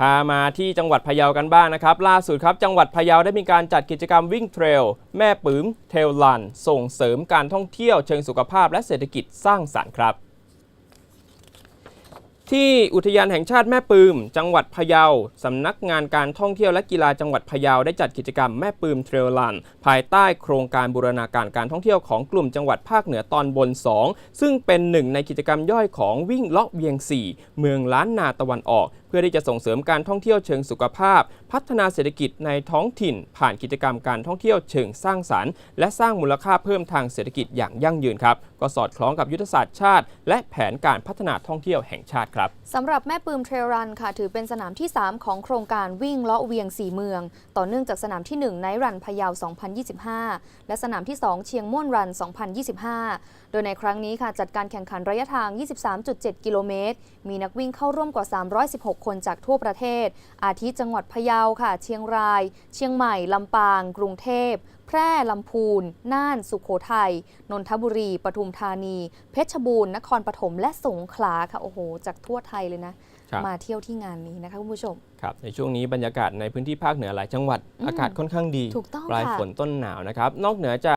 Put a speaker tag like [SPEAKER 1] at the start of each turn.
[SPEAKER 1] พามาที่จังหวัดพะเยากันบ้างนะครับ ล่าสุดครับจังหวัดพะเยาได้มีการจัดกิจกรรมวิ่งเทรล แม่ปืมเทรลลัน ส่งเสริมการท่องเที่ยวเชิงสุขภาพและเศรษฐกิจสร้างสรรค์ครับ ที่อุทยานแห่งชาติแม่ปืม จังหวัดพะเยาสำนักงานการท่องเที่ยวและกีฬาจังหวัดพะเยาได้จัดกิจกรรมแม่ปืมเทรลลัน ภายใต้โครงการบูรณาการการท่องเที่ยวของกลุ่มจังหวัดภาคเหนือตอนบน 2 ซึ่งเป็นหนึ่งในกิจกรรมย่อยของวิ่งเลาะเวียง 4 เมืองล้านนาตะวันออก เพื่อที่จะส่งเสริมการท่องเที่ยวเชิงสุขภาพ พัฒนาเศรษฐกิจในท้องถิ่น ผ่านกิจกรรมการท่องเที่ยวเชิงสร้างสรรค์ และสร้างมูลค่าเพิ่มทางเศรษฐกิจอย่างยั่งยืนครับ ก็สอดคล้องกับยุทธศาสตร์ชาติ และแผนการพัฒนาท่องเที่ยวแห่งชาติครับ
[SPEAKER 2] สำหรับแม่ปืมเทรลรันค่ะถือเป็นสนามที่ 3 ของโครงการวิ่งเลาะเวียง 4 เมือง ต่อเนื่องจากสนามที่1ไนรันพะเยา 2025 และสนามที่ 2 เชียงม่วนรัน 2025 โดยในครั้งนี้ค่ะจัดการแข่งขันระยะทาง 23.7 กิโลเมตร มีนักวิ่งเข้าร่วมกว่า 316คนจากทั่วประเทศ อาทิจังหวัดพะเยาค่ะ เชียงราย เชียงใหม่ ลำปาง กรุงเทพ แพร่ลำพูน น่าน สุขโขทัย นนทบุรี ปทุมธานี เพชรบูรณ์ นครปฐม และสงขลาค่ะ โอ้โห จากทั่วไทยเลยนะ
[SPEAKER 1] ครับ
[SPEAKER 2] มาเที่ยวที่งานนี้นะคะคุณผู้ชม
[SPEAKER 1] ครับ ในช่วงนี้บรรยากาศในพื้นที่ภาคเหนือหลายจังหวัด
[SPEAKER 2] อืม
[SPEAKER 1] อากาศค่อนข้างดี
[SPEAKER 2] ถูกต้อง
[SPEAKER 1] ปลาย
[SPEAKER 2] ค่ะ
[SPEAKER 1] ฝนต้นหนาวนะครับ นอกเหนือจาก